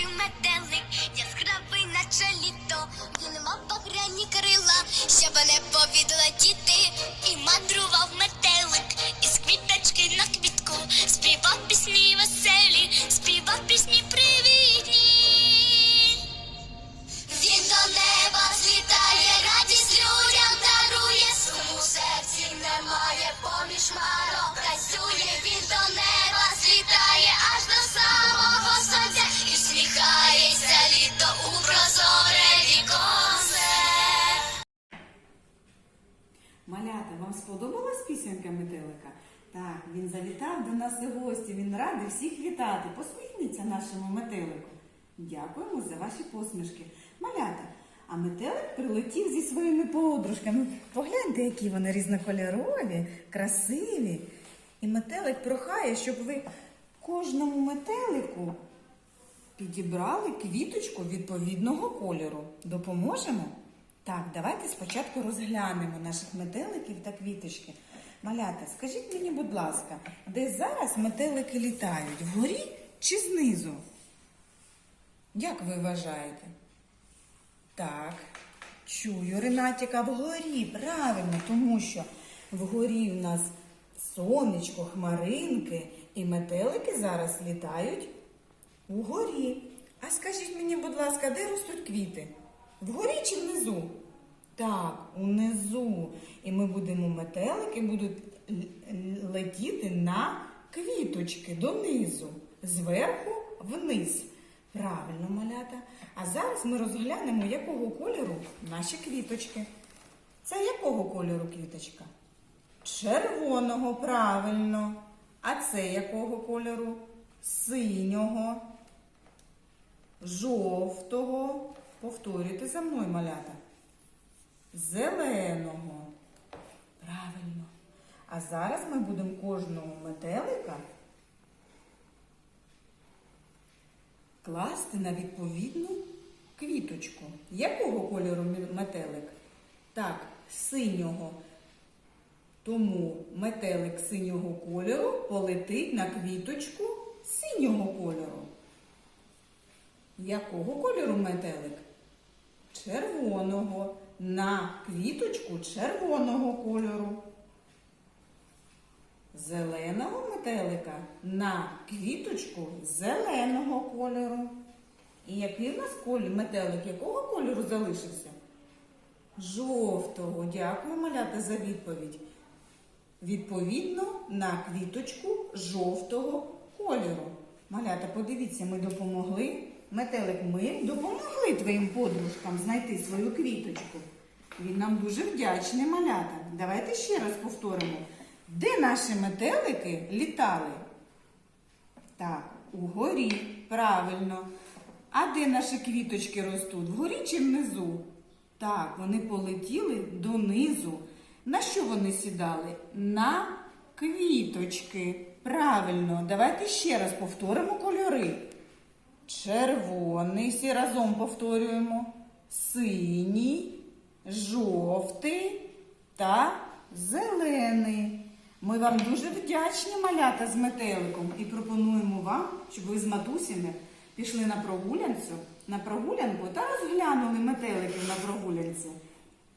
сірий метелик, наче літо, він мав багряні крила, щебене повідла діти, і мандрував метелик, із квіточки на квітку, співав пісні веселі, співав пісні привітні. Він неба злітає, радість людям дарує, суму серці немає поміж має. Вам сподобалась пісенька метелика? Так, він завітав до нас у гості, він радий всіх вітати. Посміхніться нашому метелику. Дякуємо за ваші посмішки. Малята, а метелик прилетів зі своїми подружками. Погляньте, які вони різнокольорові, красиві. І метелик прохає, щоб ви кожному метелику підібрали квіточку відповідного кольору. Допоможемо? Так, давайте спочатку розглянемо наших метеликів та квіточки. Малята, скажіть мені, будь ласка, де зараз метелики літають? Вгорі чи знизу? Як ви вважаєте? Так, чую, Ренатіка, вгорі, правильно, тому що вгорі в нас сонечко, хмаринки, і метелики зараз літають угорі. А скажіть мені, будь ласка, де ростуть квіти? Вгорі чи внизу? Так, унизу. І ми будемо метелики будуть летіти на квіточки донизу, зверху вниз. Правильно, малята. А зараз ми розглянемо, якого кольору наші квіточки. Це якого кольору квіточка? Червоного, правильно. А це якого кольору? Синього, жовтого. Повторюйте за мною, малята. Зеленого. Правильно. А зараз ми будемо кожного метелика класти на відповідну квіточку. Якого кольору метелик? Так, синього. Тому метелик синього кольору полетить на квіточку синього кольору. Якого кольору метелик? Червоного. На квіточку червоного кольору. Зеленого метелика на квіточку зеленого кольору. І який в нас колір метелик? Якого кольору залишився? Жовтого. Дякую, малята, за відповідь. Відповідно на квіточку жовтого кольору. Малята, подивіться, ми допомогли. Метелик, ми допомогли твоїм подружкам знайти свою квіточку. Він нам дуже вдячний, малята. Давайте ще раз повторимо. Де наші метелики літали? Так, угорі, правильно. А де наші квіточки ростуть? Вгорі чи внизу? Так, вони полетіли донизу. На що вони сідали? На квіточки. Правильно, давайте ще раз повторимо кольори. Червоний, всі разом повторюємо. Синій, жовтий та зелений. Ми вам дуже вдячні малята з метеликом і пропонуємо вам, щоб ви з матусями пішли на прогулянцю, на прогулянку та розглянули метеликів на прогулянці.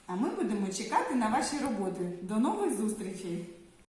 А ми будемо чекати на ваші роботи. До нових зустрічей!